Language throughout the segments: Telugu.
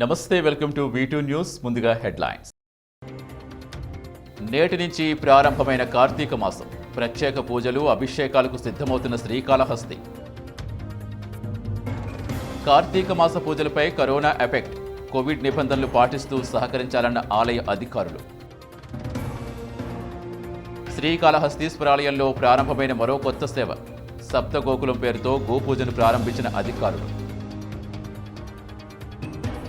నమస్తే welcome to V two news ముందుగా హెడ్లైన్స్. నేటి నుంచి ప్రారంభమైన కార్తీక మాసం ప్రత్యేక పూజలు అభిషేకాలకు సిద్ధమవుతున్న శ్రీకాళహస్తి. కార్తీక మాస పూజలపై కరోనా ఎఫెక్ట్ కోవిడ్ నిబంధనలు పాటిస్తూ సహకరించాలన్న ఆలయ అధికారులు. శ్రీకాళహస్తీశ్వరాలయంలో ప్రారంభమైన మరో కొత్త సేవ సప్తగోకులం పేరుతో గోపూజను ప్రారంభించిన అధికారులు.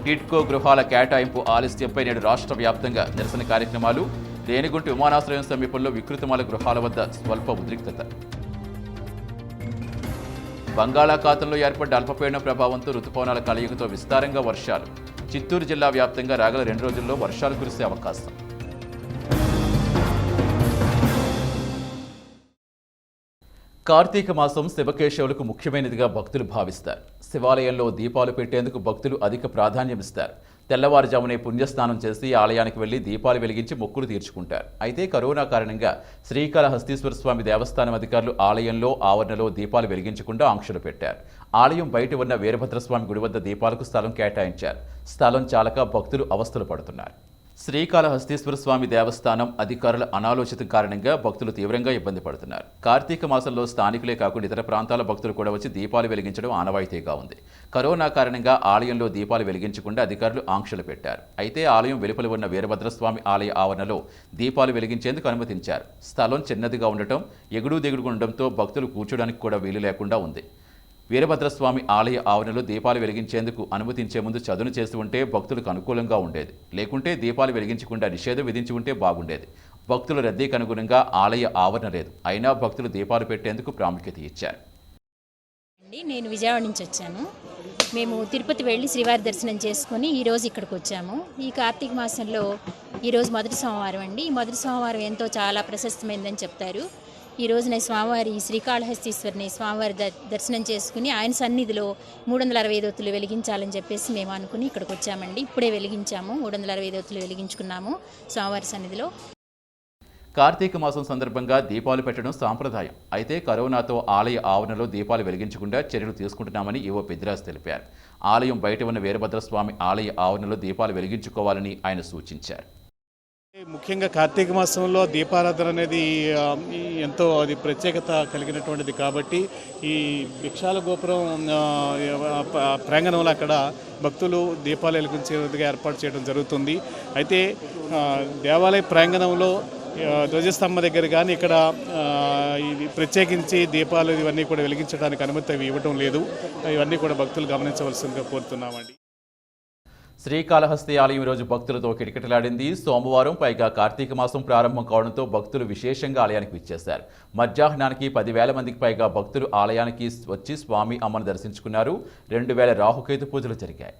కిడ్కో గృహాల కేటాయింపు ఆలస్యంపై నేడు రాష్ట్ర వ్యాప్తంగా నిరసన కార్యక్రమాలు. రేణిగుంట విమానాశ్రయం సమీపంలో వికృతమాల గృహాల వద్ద స్వల్ప ఉద్రిక్తత. బంగాళాఖాతంలో ఏర్పడ్డ అల్పపీడన ప్రభావంతో రుతుపవనాల కలయికతో విస్తారంగా వర్షాలు. చిత్తూరు జిల్లా వ్యాప్తంగా రాగల రెండు రోజుల్లో వర్షాలు కురిసే అవకాశం. కార్తీక మాసం శివకేశవులకు ముఖ్యమైనదిగా భక్తులు భావిస్తారు. శివాలయంలో దీపాలు పెట్టేందుకు భక్తులు అధిక ప్రాధాన్యమిస్తారు తెల్లవారుజామునే పుణ్యస్నానం చేసి ఆలయానికి వెళ్ళి దీపాలు వెలిగించి మొక్కులు తీర్చుకుంటారు. అయితే కరోనా కారణంగా శ్రీకాళహస్తీశ్వర స్వామి దేవస్థానం అధికారులు ఆలయంలో ఆవరణలో దీపాలు వెలిగించకుండా ఆంక్షలు పెట్టారు. ఆలయం బయట ఉన్న వీరభద్రస్వామి గుడి వద్ద దీపాలకు స్థలం కేటాయించారు. స్థలం చాలక భక్తులు అవస్థలు పడుతున్నారు. శ్రీకాళహస్తీశ్వర స్వామి దేవస్థానం అధికారుల అనాలోచిత కారణంగా భక్తులు తీవ్రంగా ఇబ్బంది పడుతున్నారు. కార్తీక మాసంలో స్థానికులే కాకుండా ఇతర ప్రాంతాల భక్తులు కూడా వచ్చి దీపాలు వెలిగించడం ఆనవాయితీగా ఉంది. కరోనా కారణంగా ఆలయంలో దీపాలు వెలిగించకుండా అధికారులు ఆంక్షలు పెట్టారు. అయితే ఆలయం వెలుపల ఉన్న వీరభద్రస్వామి ఆలయ ఆవరణలో దీపాలు వెలిగించేందుకు అనుమతించారు. స్థలం చిన్నదిగా ఉండటం ఎగుడు దిగుడు ఉండడంతో భక్తులు కూర్చోడానికి కూడా వీలు లేకుండా ఉంది. వీరభద్రస్వామి ఆలయ ఆవరణలో దీపాలు వెలిగించేందుకు అనుమతించే ముందు చదును చేసి ఉంటే భక్తులకు అనుకూలంగా ఉండేది. లేకుంటే దీపాలు వెలిగించకుండా నిషేధం విధించి ఉంటే బాగుండేది. భక్తుల రద్దీకి అనుగుణంగా ఆలయ ఆవరణ లేదు. అయినా భక్తులు దీపాలు పెట్టేందుకు ప్రాముఖ్యత ఇచ్చారు. అండి నేను విజయవాడ నుంచి వచ్చాను. మేము తిరుపతి వెళ్ళి శ్రీవారి దర్శనం చేసుకుని ఈరోజు ఇక్కడికి వచ్చాము. ఈ కార్తీక మాసంలో ఈరోజు మొదటి సోమవారం అండి. ఈ మొదటి సోమవారం ఎంతో చాలా ప్రశస్తమైందని చెప్తారు. ఈరోజున స్వామివారి శ్రీకాళహస్తీశ్వరిని స్వామివారి ద- దర్శనం చేసుకుని ఆయన సన్నిధిలో మూడు వందల అరవై ఐదు వెలిగించాలని చెప్పేసి మేము అనుకుని ఇక్కడికి వచ్చామండి. ఇప్పుడే వెలిగించాము మూడు వందల అరవై ఐదు వెలిగించుకున్నాము స్వామివారి సన్నిధిలో. కార్తీక మాసం సందర్భంగా దీపాలు పెట్టడం సాంప్రదాయం. అయితే కరోనాతో ఆలయ ఆవరణలో దీపాలు వెలిగించకుండా చర్యలు తీసుకుంటున్నామని ఈవో పెద్దిరాజు తెలిపారు. ఆలయం బయట ఉన్న వీరభద్రస్వామి ఆలయ ఆవరణలో దీపాలు వెలిగించుకోవాలని ఆయన సూచించారు. ముఖ్యంగా కార్తీక మాసంలో దీపారాధన అనేది ఎంతో అది ప్రత్యేకత కలిగినటువంటిది కాబట్టి ఈ భిక్షాల గోపురం ప్రాంగణంలో అక్కడ భక్తులు దీపాలు వెలిగించేందుకు ఏర్పాటు చేయడం జరుగుతుంది. అయితే దేవాలయ ప్రాంగణంలో ధ్వజస్తంభ దగ్గర కానీ ఇక్కడ ప్రత్యేకించి దీపాలు ఇవన్నీ కూడా వెలిగించడానికి అనుమతి అవి ఇవ్వటం లేదు. ఇవన్నీ కూడా భక్తులు గమనించవలసిందిగా కోరుతున్నామండి. శ్రీకాళహస్తి ఆలయం ఈరోజు భక్తులతో కిటకిటలాడింది. సోమవారం పైగా కార్తీక మాసం ప్రారంభం కావడంతో భక్తులు విశేషంగా ఆలయానికి విచ్చేశారు. మధ్యాహ్నానికి పదివేల మందికి పైగా భక్తులు ఆలయానికి వచ్చి స్వామి అమ్మను దర్శించుకున్నారు. రెండు వేల రాహుకేతు పూజలు జరిగాయి.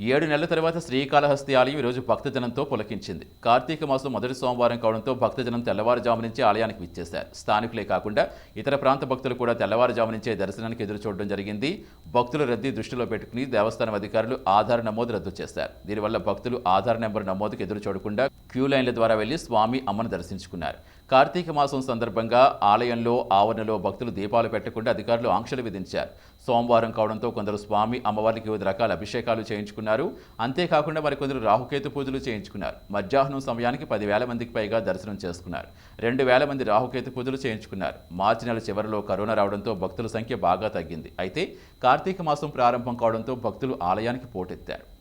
ఏడు నెలల తర్వాత శ్రీకాళహస్తి ఆలయం ఈరోజు భక్తజనంతో పులకించింది. కార్తీక మాసం మొదటి సోమవారం కావడంతో భక్తజనం తెల్లవారుజాము నుంచి ఆలయానికి విచ్చేశారు. స్థానికులే కాకుండా ఇతర ప్రాంత భక్తులు కూడా తెల్లవారుజాము నుంచే దర్శనానికి ఎదురు చూడడం జరిగింది. భక్తుల రద్దీ దృష్టిలో పెట్టుకుని దేవస్థానం అధికారులు ఆధార్ నమోదు రద్దు చేశారు. దీనివల్ల భక్తులు ఆధార్ నెంబర్ నమోదుకు ఎదురు చూడకుండా క్యూ లైన్ల ద్వారా వెళ్ళి స్వామి అమ్మను దర్శించుకున్నారు. కార్తీక మాసం సందర్భంగా ఆలయంలో ఆవరణలో భక్తులు దీపాలు పెట్టకుండా అధికారులు ఆంక్షలు విధించారు. సోమవారం కావడంతో కొందరు స్వామి అమ్మవారికి వివిధ రకాల అభిషేకాలు చేయించుకున్నారు. అంతేకాకుండా మరికొందరు రాహుకేతు పూజలు చేయించుకున్నారు. మధ్యాహ్నం సమయానికి పదివేల మందికి పైగా దర్శనం చేసుకున్నారు. రెండు వేల మంది రాహుకేతు పూజలు చేయించుకున్నారు. మార్చి నెల చివరిలో కరోనా రావడంతో భక్తుల సంఖ్య బాగా తగ్గింది. అయితే కార్తీక మాసం ప్రారంభం కావడంతో భక్తులు ఆలయానికి పోటెత్తారు.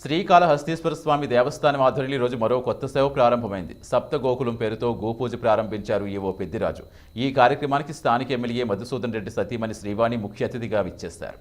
శ్రీకాళహస్తీశ్వర స్వామి దేవస్థానం ఆధ్వర్యంలో ఈరోజు మరో కొత్త సేవ ప్రారంభమైంది. సప్త గోకులం పేరుతో గోపూజ ప్రారంభించారు ఈవో పెద్దిరాజు. ఈ కార్యక్రమానికి స్థానిక ఎమ్మెల్యే మధుసూదన్ రెడ్డి సతీమణి శ్రీవాణి ముఖ్య అతిథిగా విచ్చేశారు.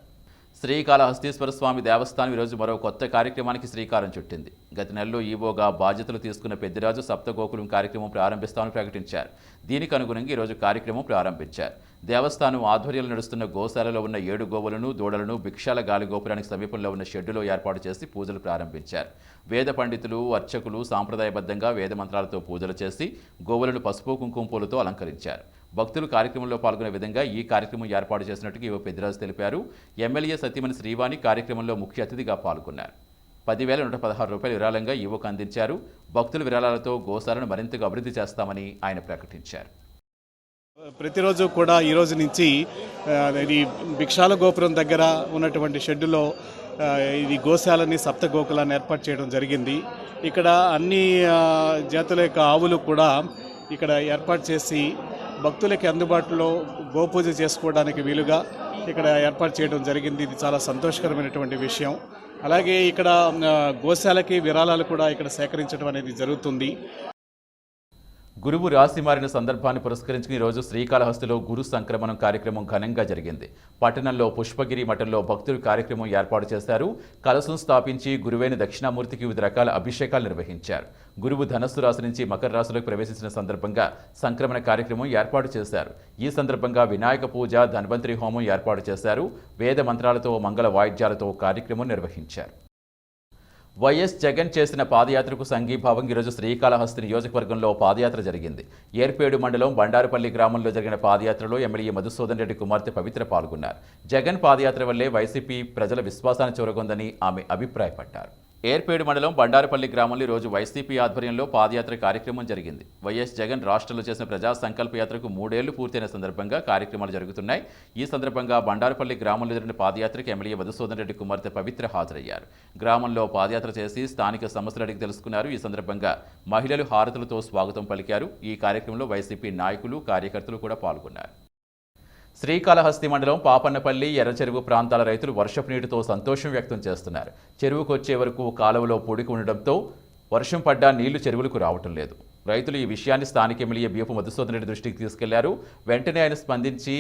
శ్రీకాళహస్తీశ్వర స్వామి దేవస్థానం ఈరోజు మరో కొత్త కార్యక్రమానికి శ్రీకారం చుట్టింది. గత నెలలో ఈవోగా బాధ్యతలు తీసుకున్న పెద్దిరాజు సప్తగోకులం కార్యక్రమం ప్రారంభిస్తామని ప్రకటించారు. దీనికి అనుగుణంగా ఈరోజు కార్యక్రమం ప్రారంభించారు. దేవస్థానం ఆధ్వర్యంలో నడుస్తున్న గోశాలలో ఉన్న ఏడు గోవులను దూడలను భిక్షాల గాలి గోపురానికి సమీపంలో ఉన్న షెడ్డులో ఏర్పాటు చేసి పూజలు ప్రారంభించారు. వేద పండితులు అర్చకులు సాంప్రదాయబద్ధంగా వేద మంత్రాలతో పూజలు చేసి గోవులను పసుపు కుంకుమ పూలతో అలంకరించారు. భక్తులు కార్యక్రమంలో పాల్గొనే విధంగా ఈ కార్యక్రమం ఏర్పాటు చేసినట్టుగా ఈవో పెద్దిరాజు తెలిపారు. ఎమ్మెల్యే సత్యమణి శ్రీవాణి కార్యక్రమంలో ముఖ్య అతిథిగా పాల్గొన్నారు. పదివేల నూట పదహారు రూపాయలు విరాళంగా ఈవోకు అందించారు. భక్తుల విరాళాలతో గోశాలను మరింతగా అభివృద్ధి చేస్తామని ఆయన ప్రకటించారు. ప్రతిరోజు కూడా ఈ రోజు నుంచి ఈ ఇది భిక్షాల గోపురం దగ్గర ఉన్నటువంటి షెడ్డులో ఇది గోశాలని సప్త గోకులాన్ని ఏర్పాటు చేయడం జరిగింది. ఇక్కడ అన్ని జాతుల యొక్క ఆవులు కూడా ఇక్కడ ఏర్పాటు చేసి భక్తులకి అందుబాటులో గోపూజ చేసుకోవడానికి వీలుగా ఇక్కడ ఏర్పాటు చేయడం జరిగింది. ఇది చాలా సంతోషకరమైనటువంటి విషయం. అలాగే ఇక్కడ గోశాలకి విరాళాలు కూడా ఇక్కడ సేకరించడం అనేది జరుగుతుంది. గురువు రాశి మారిన సందర్భాన్ని పురస్కరించుకుని ఈరోజు శ్రీకాళహస్తిలో గురు సంక్రమణం కార్యక్రమం ఘనంగా జరిగింది. పట్టణంలో పుష్పగిరి మఠంలో భక్తులు కార్యక్రమం ఏర్పాటు చేశారు. కలశం స్థాపించి గురువైన దక్షిణామూర్తికి వివిధ రకాల అభిషేకాలు నిర్వహించారు. గురువు ధనస్సు రాశి నుంచి మకర రాశిలోకి ప్రవేశించిన సందర్భంగా సంక్రమణ కార్యక్రమం ఏర్పాటు చేశారు. ఈ సందర్భంగా వినాయక పూజ ధన్వంతరి హోమం ఏర్పాటు చేశారు. వేద మంత్రాలతో మంగళ వాయిద్యాలతో కార్యక్రమం నిర్వహించారు. వైఎస్ జగన్ చేసిన పాదయాత్రకు సంఘీభావం ఈరోజు శ్రీకాళహస్తి నియోజకవర్గంలో పాదయాత్ర జరిగింది. ఏర్పేడు మండలం బండారుపల్లి గ్రామంలో జరిగిన పాదయాత్రలో ఎమ్మెల్యే మధుసూదన్ రెడ్డి కుమార్తె పవిత్ర పాల్గొన్నారు. జగన్ పాదయాత్ర వల్లే వైసీపీ ప్రజల విశ్వాసాన్ని చూరగొందని ఆమె అభిప్రాయపడ్డారు. ఏర్పేడు మండలం బండారుపల్లి గ్రామంలో ఈరోజు రోజు వైసీపీ ఆధ్వర్యంలో పాదయాత్ర కార్యక్రమం జరిగింది. వైఎస్ జగన్ రాష్ట్రంలో చేసిన ప్రజా సంకల్ప యాత్రకు మూడేళ్ళు పూర్తయిన సందర్భంగా కార్యక్రమాలు జరుగుతున్నాయి. ఈ సందర్భంగా బండారుపల్లి గ్రామంలో జరిగిన పాదయాత్రకు ఎమ్మెల్యే మధుసూదన్ రెడ్డి కుమార్తె పవిత్ర హాజరయ్యారు. గ్రామంలో పాదయాత్ర చేసి స్థానిక సమస్యలు అడిగి తెలుసుకున్నారు. ఈ సందర్భంగా మహిళలు హారతులతో స్వాగతం పలికారు. ఈ కార్యక్రమంలో వైసీపీ నాయకులు కార్యకర్తలు కూడా పాల్గొన్నారు. శ్రీకాళహస్తి మండలం పాపన్నపల్లి ఎర్రచెరువు ప్రాంతాల రైతులు వర్షపు నీటితో సంతోషం వ్యక్తం చేస్తున్నారు. చెరువుకు వచ్చే వరకు కాలువలో పొడికి ఉండడంతో వర్షం పడ్డా నీళ్ళు చెరువులకు రావటం లేదు. రైతులు ఈ విషయాన్ని స్థానిక ఎమ్మెల్యే బియ్యపు మధుసూదన్ రెడ్డి దృష్టికి తీసుకెళ్ళారు. వెంటనే ఆయన స్పందించి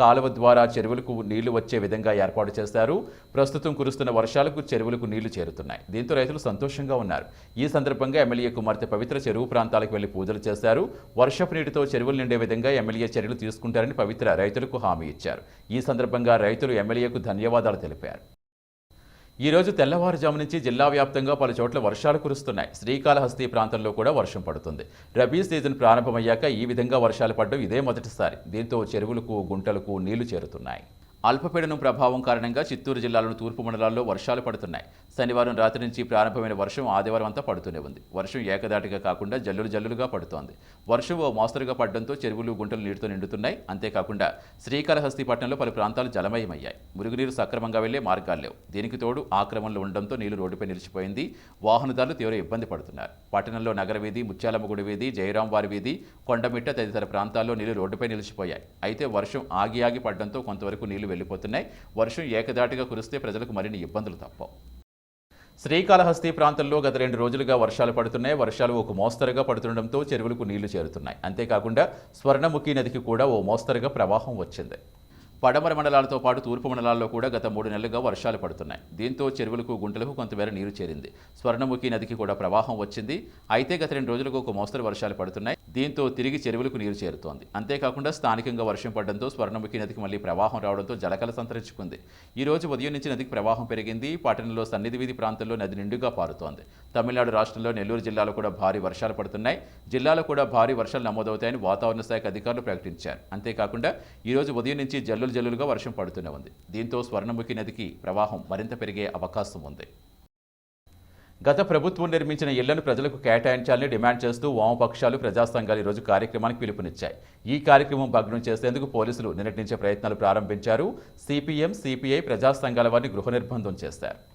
కాలువ ద్వారా చెరువులకు నీళ్ళు వచ్చే విధంగా ఏర్పాటు చేశారు. ప్రస్తుతం కురుస్తున్న వర్షాలకు చెరువులకు నీళ్ళు చేరుతున్నాయి. దీంతో రైతులు సంతోషంగా ఉన్నారు. ఈ సందర్భంగా ఎమ్మెల్యే కుమార్తె పవిత్ర చెరువు ప్రాంతాలకు వెళ్ళి పూజలు చేశారు. వర్షపు నీటితో చెరువులు నిండే విధంగా ఎమ్మెల్యే చర్యలు తీసుకుంటారని పవిత్ర రైతులకు హామీ ఇచ్చారు. ఈ సందర్భంగా రైతులు ఎమ్మెల్యేకు ధన్యవాదాలు తెలిపారు. ఈ రోజు తెల్లవారుజాము నుంచి జిల్లా వ్యాప్తంగా పలు చోట్ల వర్షాలు కురుస్తున్నాయి. శ్రీకాళహస్తి ప్రాంతంలో కూడా వర్షం పడుతుంది. రబీ సీజన్ ప్రారంభమయ్యాక ఈ విధంగా వర్షాలు పడడం ఇదే మొదటిసారి. దీంతో చెరువులకు గుంటలకు నీళ్ళు చేరుతున్నాయి. అల్పపీడనం ప్రభావం కారణంగా చిత్తూరు జిల్లాలోని తూర్పు మండలాల్లో వర్షాలు పడుతున్నాయి. శనివారం రాత్రి నుంచి ప్రారంభమైన వర్షం ఆదివారం అంతా పడుతూనే ఉంది. వర్షం ఏకదాటిగా కాకుండా జల్లులు జల్లులుగా పడుతోంది. వర్షం ఓ మోస్తరుగా పడడంతో చెరువులు గుంటలు నీటితో నిండుతున్నాయి. అంతేకాకుండా శ్రీకాళహస్తి పట్టణంలో పలు ప్రాంతాలు జలమయమయ్యాయి. మురుగునీరు సక్రమంగా వెళ్ళే మార్గాలు లేవు. దీనికి తోడు ఆక్రమణలు ఉండడంతో నీళ్ళు రోడ్డుపై నిలిచిపోయింది. వాహనదారులు తీవ్ర ఇబ్బంది పడుతున్నారు. పట్టణంలో నగర వీధి ముత్యాలమ్మగుడి వీధి జయరాంవారి వీధి కొండమిట్ట తదితర ప్రాంతాల్లో నీళ్ళు రోడ్డుపై నిలిచిపోయాయి. అయితే వర్షం ఆగి ఆగి పడడంతో కొంతవరకు నీళ్ళు వెళ్ళిపోతున్నాయి వర్షం ఏకదాటిగా కురిస్తే ప్రజలకు మరిన్ని ఇబ్బందులు తప్పవు. శ్రీకాళహస్తి ప్రాంతంలో గత రెండు రోజులుగా వర్షాలు పడుతున్నాయి. వర్షాలు ఒక మోస్తరుగా పడుతుండడంతో చెరువులకు నీళ్ళు చేరుతున్నాయి. అంతేకాకుండా స్వర్ణముఖి నదికి కూడా ఓ మోస్తరుగా ప్రవాహం వచ్చింది. పడమర మండలాలతో పాటు తూర్పు మండలాల్లో కూడా గత మూడు నెలలుగా వర్షాలు పడుతున్నాయి. దీంతో చెరువులకు గుంటలకు కొంతమేర నీరు చేరింది. స్వర్ణముఖి నదికి కూడా ప్రవాహం వచ్చింది. అయితే గత రెండు రోజులకు ఒక మోస్తరు వర్షాలు పడుతున్నాయి. దీంతో తిరిగి చెరువులకు నీరు చేరుతోంది. అంతేకాకుండా స్థానికంగా వర్షం పడడంతో స్వర్ణముఖి నదికి మళ్ళీ ప్రవాహం రావడంతో జలకల సంతరించుకుంది. ఈ రోజు ఉదయం నుంచి నదికి ప్రవాహం పెరిగింది. పట్టణంలో సన్నిధి వీధి ప్రాంతంలో నది నిండుగా పారుతోంది. తమిళనాడు రాష్ట్రంలో నెల్లూరు జిల్లాలో కూడా భారీ వర్షాలు పడుతున్నాయి. జిల్లాలో కూడా భారీ వర్షాలు నమోదవుతాయని వాతావరణ శాఖ అధికారులు ప్రకటించారు. అంతేకాకుండా ఈ రోజు ఉదయం నుంచి జల్లులు జల్లులుగా వర్షం పడుతూనే ఉంది. దీంతో స్వర్ణముఖి నదికి ప్రవాహం మరింత పెరిగే అవకాశం ఉంది. గత ప్రభుత్వం నిర్మించిన ఇళ్ళను ప్రజలకు కేటాయించాలని డిమాండ్ చేస్తూ వామపక్షాలు ప్రజాసంఘాలు ఈరోజు కార్యక్రమానికి పిలుపునిచ్చాయి. ఈ కార్యక్రమం భగ్నం చేసేందుకు పోలీసులు నిరటించే ప్రయత్నాలు ప్రారంభించారు. సిపిఎం సిపిఐ ప్రజాసంఘాల వారిని గృహ నిర్బంధం చేశారు.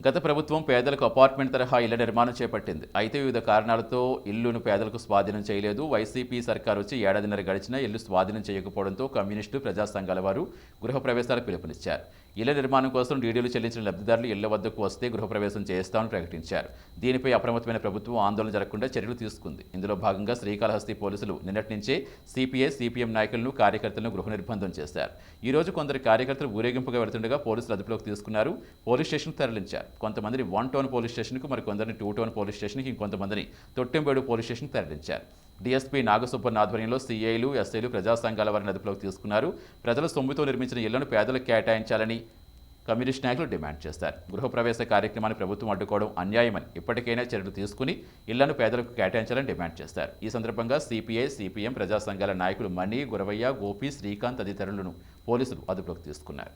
గత ప్రభుత్వం పేదలకు అపార్ట్మెంట్ తరహా ఇళ్ళ నిర్మాణం చేపట్టింది. అయితే వివిధ కారణాలతో ఇల్లును పేదలకు స్వాధీనం చేయలేదు. వైసీపీ సర్కార్ వచ్చి ఏడాదిన్నర గడిచినా ఇల్లు స్వాధీనం చేయకపోవడంతో కమ్యూనిస్టు ప్రజా సంఘాల వారు గృహప్రవేశాలకు పిలుపునిచ్చారు. ఇళ్ళ నిర్మాణం కోసం డీడీలు చెల్లించిన లబ్ధిదారులు ఇళ్ళ వద్దకు వస్తే గృహప్రవేశం చేస్తామని ప్రకటించారు. దీనిపై అప్రమత్తమైన ప్రభుత్వం ఆందోళన జరగకుండా చర్యలు తీసుకుంది. ఇందులో భాగంగా శ్రీకాళహస్తి పోలీసులు నిన్నటి నుంచే సిపిఐ సిపిఎం నాయకులను కార్యకర్తలను గృహ నిర్బంధం చేశారు. ఈ రోజు కొందరు కార్యకర్తలు ఊరేగింపుగా వెళ్తుండగా పోలీసులు అదుపులోకి తీసుకున్నారు. పోలీస్ స్టేషన్కు తరలించారు. కొంతమందిని వన్ టౌన్ పోలీస్ స్టేషన్కు మరి కొందరిని టూ టౌన్ పోలీస్ స్టేషన్కి ఇంకొంతమందిని తొట్టెంబేడు పోలీస్ స్టేషన్కి తరలించారు. డీఎస్పీ నాగసుబ్బన్ ఆధ్వర్యంలో సీఐలు ఎస్ఐలు ప్రజా సంఘాల వారిని అదుపులోకి తీసుకున్నారు. ప్రజల సొమ్ముతో నిర్మించిన ఇళ్ళను పేదలకు కేటాయించాలని కమ్యూనిస్ట్ నాయకులు డిమాండ్ చేస్తారు. గృహప్రవేశ కార్యక్రమాన్ని ప్రభుత్వం అడ్డుకోవడం అన్యాయమని ఇప్పటికైనా చర్యలు తీసుకుని ఇళ్ళను పేదలకు కేటాయించాలని డిమాండ్ చేస్తారు. ఈ సందర్భంగా సిపిఐ సిపిఎం ప్రజా సంఘాల నాయకులు మణి గురవయ్య గోపి శ్రీకాంత్ తదితరులను పోలీసులు అదుపులోకి తీసుకున్నారు.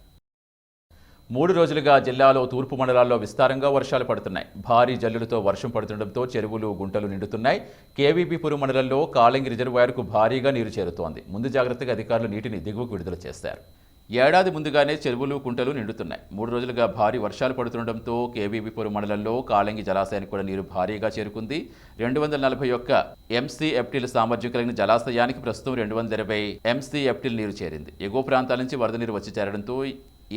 మూడు రోజులుగా జిల్లాలో తూర్పు మండలాల్లో విస్తారంగా వర్షాలు పడుతున్నాయి. భారీ జల్లులతో వర్షం పడుతుండటంతో చెరువులు గుంటలు నిండుతున్నాయి. కేవీపీపురం మండలంలో కాళంగి రిజర్వాయర్కు భారీగా నీరు చేరుతోంది. ముందు జాగ్రత్తగా అధికారులు నీటిని దిగువకు విడుదల చేశారు. ఏడాది ముందుగానే చెరువులు కుంటలు నిండుతున్నాయి. మూడు రోజులుగా భారీ వర్షాలు పడుతుండటంతో కేవీబీపురం మండలంలో కాళంగి జలాశయానికి కూడా నీరు భారీగా చేరుకుంది. రెండు వందల నలభై ఒక్క ఎంసీఎఫ్టీల సామర్థ్యం కలిగిన జలాశయానికి ప్రస్తుతం రెండు వందల ఇరవై ఎంసీఎఫ్టీల నీరు చేరింది. ఎగువ ప్రాంతాల నుంచి వరద నీరు వచ్చి చేరడంతో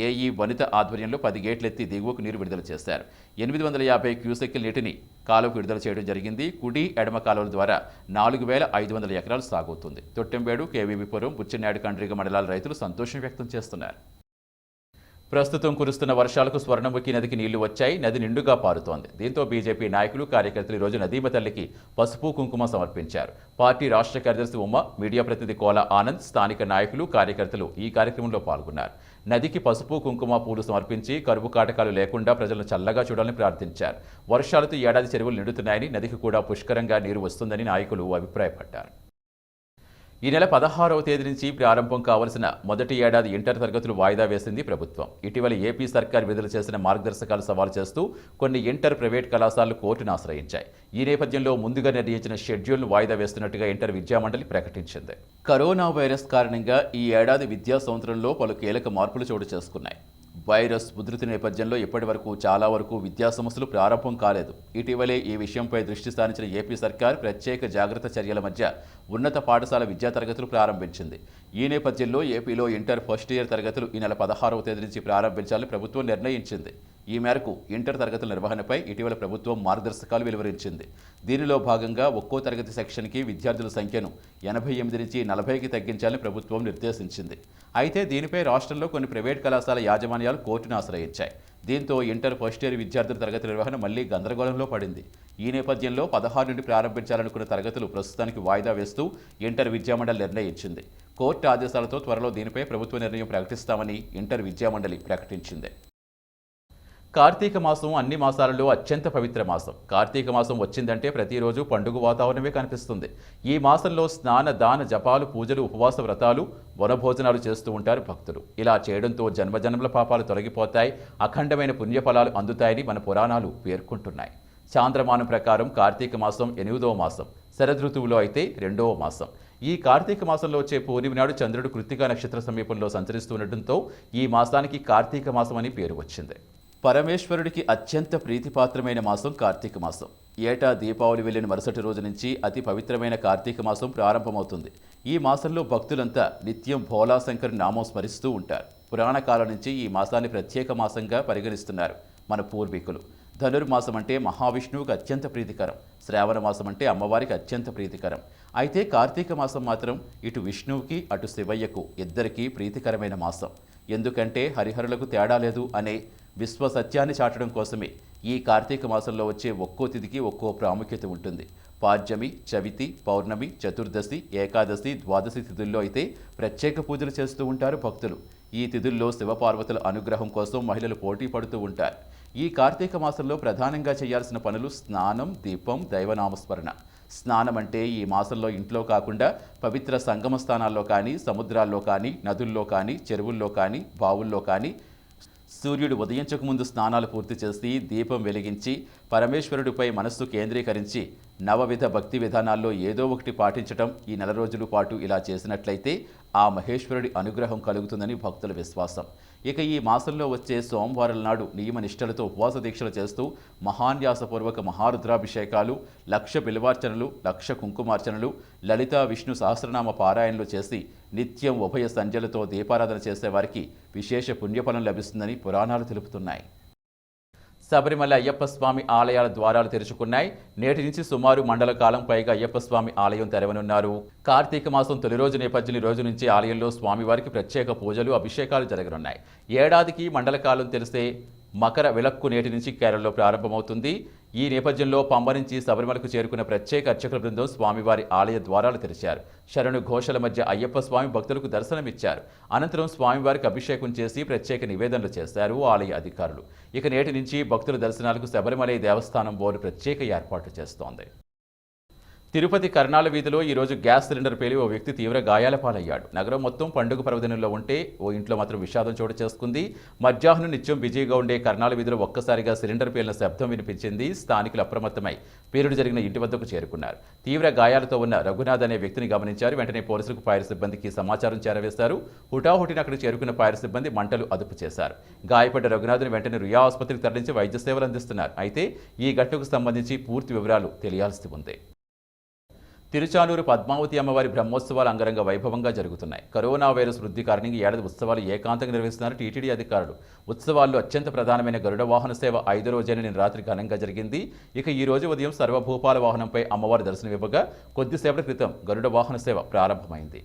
ఏఈ వనిత ఆధ్వర్యంలో పది గేట్లెత్తి దిగువకు నీరు విడుదల చేశారు. ఎనిమిది వందల యాభై క్యూసెక్ల నీటిని కాలువకు విడుదల చేయడం జరిగింది. కుడి ఎడమ కాలువల ద్వారా నాలుగు వేల ఐదు వందల ఎకరాలు సాగుతుంది తొట్టెంబేడు కేవీబీపురం బుచ్చినాయుడు కండ్రిగ మండలాల రైతులు సంతోషం వ్యక్తం చేస్తున్నారు. ప్రస్తుతం కురుస్తున్న వర్షాలకు స్వర్ణముఖి నదికి నీళ్ళు వచ్చాయి. నది నిండుగా పారుతోంది. దీంతో బీజేపీ నాయకులు కార్యకర్తలు ఈరోజు నదీమ తల్లికి పసుపు కుంకుమ సమర్పించారు. పార్టీ రాష్ట్ర కార్యదర్శి ఉమ్మ మీడియా ప్రతినిధి కోల ఆనంద్ స్థానిక నాయకులు కార్యకర్తలు ఈ కార్యక్రమంలో పాల్గొన్నారు. నదికి పసుపు కుంకుమ పూలు సమర్పించి కరువు కాటకాలు లేకుండా ప్రజలను చల్లగా చూడాలని ప్రార్థించారు. వర్షాలతో ఏడాది చెరువులు నిండుతున్నాయని నదికి కూడా పుష్కరంగా నీరు వస్తుందని నాయకులు అభిప్రాయపడ్డారు. ఈ నెల పదహారవ తేదీ నుంచి ప్రారంభం కావలసిన మొదటి ఏడాది ఇంటర్ తరగతులు వాయిదా వేసింది ప్రభుత్వం. ఇటీవల ఏపీ సర్కార్ విడుదల చేసిన మార్గదర్శకాలు సవాలు చేస్తూ కొన్ని ఇంటర్ ప్రైవేట్ కళాశాలలు కోర్టును ఆశ్రయించాయి. ఈ నేపథ్యంలో ముందుగా నిర్ణయించిన షెడ్యూల్ను వాయిదా వేస్తున్నట్టుగా ఇంటర్ విద్యామండలి ప్రకటించింది. కరోనా వైరస్ కారణంగా ఈ ఏడాది విద్యా సంవత్సరంలో పలు కీలక మార్పులు చోటు చేసుకున్నాయి. వైరస్ ఉధృతి నేపథ్యంలో ఇప్పటి వరకు చాలా వరకు విద్యా సంస్థలు ప్రారంభం కాలేదు. ఇటీవలే ఈ విషయంపై దృష్టి సారించిన ఏపీ సర్కార్ ప్రత్యేక జాగ్రత్త చర్యల మధ్య ఉన్నత పాఠశాల విద్యా తరగతులు ప్రారంభించింది. ఈ నేపథ్యంలో ఏపీలో ఇంటర్ ఫస్ట్ ఇయర్ తరగతులు ఈ నెల పదహారవ తేదీ నుంచి ప్రారంభించాలని ప్రభుత్వం నిర్ణయించింది. ఈ మేరకు ఇంటర్ తరగతుల నిర్వహణపై ఇటీవల ప్రభుత్వం మార్గదర్శకాలు వెలువరించింది. దీనిలో భాగంగా ఒక్కో తరగతి సెక్షన్కి విద్యార్థుల సంఖ్యను ఎనభై ఎనిమిది నుంచి నలభైకి తగ్గించాలని ప్రభుత్వం నిర్దేశించింది. అయితే దీనిపై రాష్ట్రంలో కొన్ని ప్రైవేట్ కళాశాల యాజమాన్యాలు కోర్టును ఆశ్రయించాయి. దీంతో ఇంటర్ ఫస్ట్ ఇయర్ విద్యార్థుల తరగతి నిర్వహణ మళ్ళీ గందరగోళంలో పడింది. ఈ నేపథ్యంలో పదహారు నుండి ప్రారంభించాలనుకున్న తరగతులు ప్రస్తుతానికి వాయిదా వేస్తూ ఇంటర్ విద్యామండలి నిర్ణయించింది. కోర్టు ఆదేశాలతో త్వరలో దీనిపై ప్రభుత్వ నిర్ణయం ప్రకటిస్తామని ఇంటర్ విద్యామండలి ప్రకటించింది. కార్తీక మాసం అన్ని మాసాలలో అత్యంత పవిత్ర మాసం. కార్తీక మాసం వచ్చిందంటే ప్రతిరోజు పండుగ వాతావరణమే కనిపిస్తుంది. ఈ మాసంలో స్నాన దాన జపాలు పూజలు ఉపవాస వ్రతాలు వనభోజనాలు చేస్తూ ఉంటారు భక్తులు. ఇలా చేయడంతో జన్మజన్మల పాపాలు తొలగిపోతాయి అఖండమైన పుణ్యఫలాలు అందుతాయని మన పురాణాలు పేర్కొంటున్నాయి. చాంద్రమానం ప్రకారం కార్తీక మాసం ఎనిమిదవ మాసం శరదృతువులో అయితే రెండవ మాసం. ఈ కార్తీక మాసంలో వచ్చే పూర్ణిమ నాడు చంద్రుడు కృత్తికా నక్షత్ర సమీపంలో సంచరిస్తుండటంతో ఈ మాసానికి కార్తీక మాసం అని పేరు వచ్చింది. పరమేశ్వరుడికి అత్యంత ప్రీతిపాత్రమైన మాసం కార్తీక మాసం. ఏటా దీపావళి వెళ్ళిన మరుసటి రోజు నుంచి అతి పవిత్రమైన కార్తీక మాసం ప్రారంభమవుతుంది. ఈ మాసంలో భక్తులంతా నిత్యం భోలాశంకర్ నామం స్మరిస్తూ ఉంటారు. పురాణ కాలం నుంచి ఈ మాసాన్ని ప్రత్యేక మాసంగా పరిగణిస్తున్నారు మన పూర్వీకులు. ధనుర్మాసం అంటే మహావిష్ణువుకి అత్యంత ప్రీతికరం. శ్రావణ మాసం అంటే అమ్మవారికి అత్యంత ప్రీతికరం. అయితే కార్తీక మాసం మాత్రం ఇటు విష్ణువుకి అటు శివయ్యకు ఇద్దరికీ ప్రీతికరమైన మాసం. ఎందుకంటే హరిహరులకు తేడా లేదు అనే విశ్వ సత్యాన్ని చాటడం కోసమే ఈ కార్తీక మాసంలో వచ్చే ఒక్కో తిథికి ఒక్కో ప్రాముఖ్యత ఉంటుంది. పాడ్యమి చవితి పౌర్ణమి చతుర్దశి ఏకాదశి ద్వాదశి తిథుల్లో అయితే ప్రత్యేక పూజలు చేస్తూ ఉంటారు భక్తులు. ఈ తిథుల్లో శివపార్వతుల అనుగ్రహం కోసం మహిళలు పోటీ పడుతూ ఉంటారు. ఈ కార్తీక మాసంలో ప్రధానంగా చేయాల్సిన పనులు స్నానం దీపం దైవనామస్మరణ. స్నానం అంటే ఈ మాసంలో ఇంట్లో కాకుండా పవిత్ర సంగమ స్థానాల్లో కానీ సముద్రాల్లో కానీ నదుల్లో కానీ చెరువుల్లో కానీ బావుల్లో కానీ సూర్యుడు ఉదయించక ముందు స్నానాలు పూర్తి చేసి దీపం వెలిగించి పరమేశ్వరుడిపై మనస్సు కేంద్రీకరించి నవవిధ భక్తి విధానాల్లో ఏదో ఒకటి పాటించటం ఈ నెల రోజుల పాటు ఇలా చేసినట్లయితే ఆ మహేశ్వరుడి అనుగ్రహం కలుగుతుందని భక్తుల విశ్వాసం. ఇక ఈ మాసంలో వచ్చే సోమవారం నాడు నియమనిష్టలతో ఉపవాస దీక్షలు చేస్తూ మహాన్యాసపూర్వక మహారుద్రాభిషేకాలు లక్ష బిల్వార్చనలు లక్ష కుంకుమార్చనలు లలిత విష్ణు సహస్రనామ పారాయణలు చేసి నిత్యం ఉభయ సంధ్యలతో దీపారాధన చేసేవారికి విశేష పుణ్యఫలం లభిస్తుందని పురాణాలు తెలుపుతున్నాయి. శబరిమల అయ్యప్ప స్వామి ఆలయాల ద్వారాలు తెరుచుకున్నాయి. నేటి నుంచి సుమారు మండల కాలం పైగా అయ్యప్ప స్వామి ఆలయం తెరవనున్నారు. కార్తీక మాసం తొలి రోజు నేపథ్యంలో ఈ రోజు నుంచి ఆలయంలో స్వామివారికి ప్రత్యేక పూజలు అభిషేకాలు జరగనున్నాయి. ఏడాదికి మండల కాలం తెలిస్తే మకర విలక్కు నేటి నుంచి కేరళలో ప్రారంభమవుతుంది. ఈ నేపథ్యంలో పంబ నుంచి శబరిమలకు చేరుకున్న ప్రత్యేక అర్చకుల బృందం స్వామివారి ఆలయ ద్వారాలు తెరిచారు. శరణు ఘోషల మధ్య అయ్యప్ప స్వామి భక్తులకు దర్శనమిచ్చారు. అనంతరం స్వామివారికి అభిషేకం చేసి ప్రత్యేక నివేదనలు చేశారు ఆలయ అధికారులు. ఇక నేటి నుంచి భక్తుల దర్శనాలకు శబరిమలై దేవస్థానం బోర్డు ప్రత్యేక ఏర్పాట్లు చేస్తోంది. తిరుపతి కర్ణాల వీధిలో ఈరోజు గ్యాస్ సిలిండర్ పేలి ఓ వ్యక్తి తీవ్ర గాయాల పాలయ్యాడు. నగరం మొత్తం పండుగ పర్వదినంలో ఉంటే ఓ ఇంట్లో మాత్రం విషాదం చోటు చేసుకుంది. మధ్యాహ్నం నిత్యం బిజీగా ఉండే కర్ణాల వీధిలో ఒక్కసారిగా సిలిండర్ పేలిన శబ్దం వినిపించింది. స్థానికులు అప్రమత్తమై పేలుడు జరిగిన ఇంటి వద్దకు చేరుకున్నారు. తీవ్ర గాయాలతో ఉన్న రఘునాథ్ అనే వ్యక్తిని గమనించారు. వెంటనే పోలీసులకు ఫైర్ సిబ్బందికి సమాచారం చేరవేశారు. హుటాహుటిన అక్కడ చేరుకున్న ఫైర్ సిబ్బంది మంటలు అదుపు చేశారు. గాయపడ్డ రఘునాథ్ని వెంటనే రుయా ఆసుపత్రికి తరలించి వైద్య సేవలు అందిస్తున్నారు. అయితే ఈ ఘటనకు సంబంధించి పూర్తి వివరాలు తెలియాల్సి ఉంది. తిరుచానూరు పద్మావతి అమ్మవారి బ్రహ్మోత్సవాలు అంగరంగ వైభవంగా జరుగుతున్నాయి. కరోనా వైరస్ వృద్ధి కారణంగా ఏడాది ఉత్సవాలు ఏకాంతంగా నిర్వహిస్తున్నారు టీటీడీ అధికారులు. ఉత్సవాల్లో అత్యంత ప్రధానమైన గరుడ వాహన సేవ ఐదు రోజైన నిన్న రాత్రి ఘనంగా జరిగింది. ఇక ఈ రోజు ఉదయం సర్వభూపాల వాహనంపై అమ్మవారి దర్శనమివ్వగా కొద్దిసేపటి క్రితం గరుడ వాహన సేవ ప్రారంభమైంది.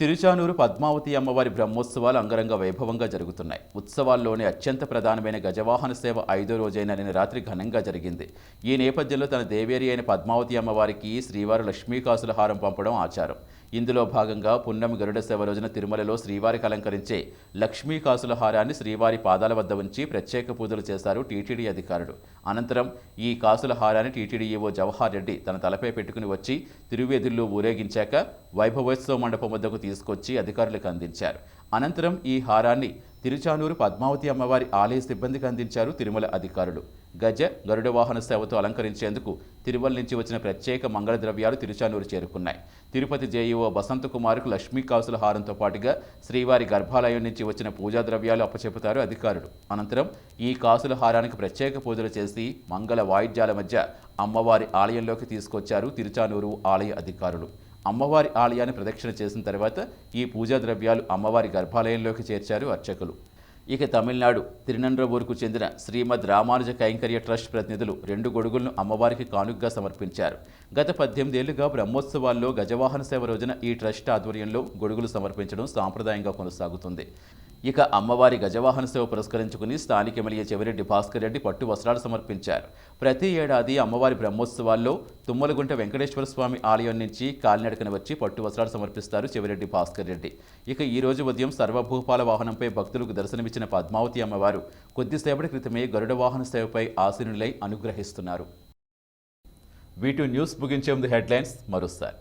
తిరుచానూరు పద్మావతి అమ్మవారి బ్రహ్మోత్సవాలు అంగరంగ వైభవంగా జరుగుతున్నాయి. ఉత్సవాల్లోనే అత్యంత ప్రధానమైన గజవాహన సేవ ఐదో రోజైన నిన్న రాత్రి ఘనంగా జరిగింది. ఈ నేపథ్యంలో తన దేవేరి అయిన పద్మావతి అమ్మవారికి శ్రీవారు లక్ష్మీకాసుల హారం పంపడం ఆచారం. ఇందులో భాగంగా పున్నమి గరుడ సేవ రోజున తిరుమలలో శ్రీవారికి అలంకరించే లక్ష్మీకాసుల హారాన్ని శ్రీవారి పాదాల వద్ద ఉంచి ప్రత్యేక పూజలు చేశారు టీటీడీ అధికారులు. అనంతరం ఈ కాసుల హారాన్ని టీటీడీ ఈవో జవహర్ రెడ్డి తన తలపై పెట్టుకుని వచ్చి తిరువేదుల్లో ఊరేగించాక వైభవోత్సవ మండపం వద్దకు తీసుకొచ్చి అధికారులకు అందించారు. అనంతరం ఈ హారాన్ని తిరుచానూరు పద్మావతి అమ్మవారి ఆలయ సిబ్బందికి అందించారు తిరుమల అధికారులు. గజ గరుడ వాహన సేవతో అలంకరించేందుకు తిరువల్ నుంచి వచ్చిన ప్రత్యేక మంగళ ద్రవ్యాలు తిరుచానూరు చేరుకున్నాయి. తిరుపతి జేఈఓ వసంత కుమార్కు లక్ష్మీ కాసుల హారంతో పాటుగా శ్రీవారి గర్భాలయం నుంచి వచ్చిన పూజా ద్రవ్యాలు అప్పచెపుతారు అధికారులు. అనంతరం ఈ కాసుల హారానికి ప్రత్యేక పూజలు చేసి మంగళ వాయిద్యాల మధ్య అమ్మవారి ఆలయంలోకి తీసుకొచ్చారు తిరుచానూరు ఆలయ అధికారులు. అమ్మవారి ఆలయాన్ని ప్రదక్షిణ చేసిన తర్వాత ఈ పూజా ద్రవ్యాలు అమ్మవారి గర్భాలయంలోకి చేర్చారు అర్చకులు. ఇక తమిళనాడు తిరునండ్రవూరుకు చెందిన శ్రీమద్ రామానుజ కైంకర్య ట్రస్ట్ ప్రతినిధులు రెండు గొడుగులను అమ్మవారికి కానుగ్గా సమర్పించారు. గత పద్దెనిమిదేళ్ళుగా బ్రహ్మోత్సవాల్లో గజవాహన సేవ రోజున ఈ ట్రస్ట్ ఆధ్వర్యంలో గొడుగులు సమర్పించడం సాంప్రదాయంగా కొనసాగుతుంది. ఇక అమ్మవారి గజవాహన సేవ పురస్కరించుకుని స్థానిక ఎమ్మెల్యే చెవిరెడ్డి భాస్కర్ రెడ్డి పట్టు వస్త్రాలు సమర్పించారు. ప్రతి ఏడాది అమ్మవారి బ్రహ్మోత్సవాల్లో తుమ్మలగుంట వెంకటేశ్వర స్వామి ఆలయం నుంచి కాలినడకన వచ్చి పట్టు వస్త్రాలు సమర్పిస్తారు చెవిరెడ్డి భాస్కర్ రెడ్డి. ఇక ఈ రోజు ఉదయం సర్వభూపాల వాహనంపై భక్తులకు దర్శనమిచ్చిన పద్మావతి అమ్మవారు కొద్దిసేపటి క్రితమే గరుడ వాహన సేవపై ఆసీనులై అనుగ్రహిస్తున్నారు. వీటు న్యూస్ ముగించే ముందు హెడ్లైన్స్ మరోసారి.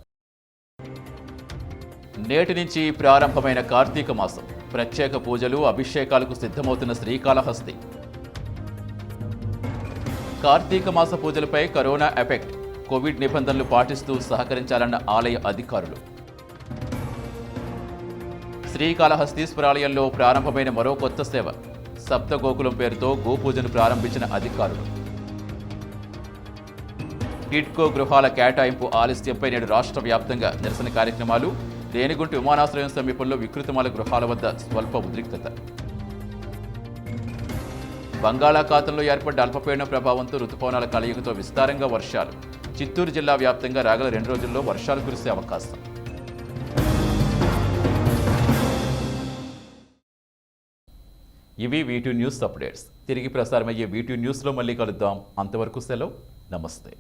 నేటి నుంచి ప్రారంభమైన కార్తీక మాసం. ప్రత్యేక పూజలు అభిషేకాలకు సిద్ధమవుతున్న శ్రీకాళహస్తి. కార్తీక మాస పూజలపై కరోనా ఎఫెక్ట్ కోవిడ్ నిబంధనలు పాటిస్తూ సహకరించాలన్న ఆలయ అధికారులు. శ్రీకాళహస్తీశ్వరాలయంలో ప్రారంభమైన మరో కొత్త సేవ సప్తగోకులం పేరుతో గోపూజను ప్రారంభించిన అధికారులు. కిడ్కో గృహాల కేటాయింపు ఆలస్యంపై నేడు రాష్ట్ర వ్యాప్తంగా నిరసన కార్యక్రమాలు రేణిగుంట విమానాశ్రయం సమీపంలో వికృతమాల గృహాల వద్ద స్వల్ప ఉద్రిక్తత. బంగాళాఖాతంలో ఏర్పడ్డ అల్పపీడన ప్రభావంతో రుతుపవనాల కలయికతో విస్తారంగా వర్షాలు. చిత్తూరు జిల్లా వ్యాప్తంగా రాగల రెండు రోజుల్లో వర్షాలు కురిసే అవకాశం. ఇవి వీటి న్యూస్ అప్డేట్స్. తిరిగి ప్రసారమయ్యే వీటి న్యూస్లో మళ్ళీ కలుద్దాం. అంతవరకు సెలవు. నమస్తే.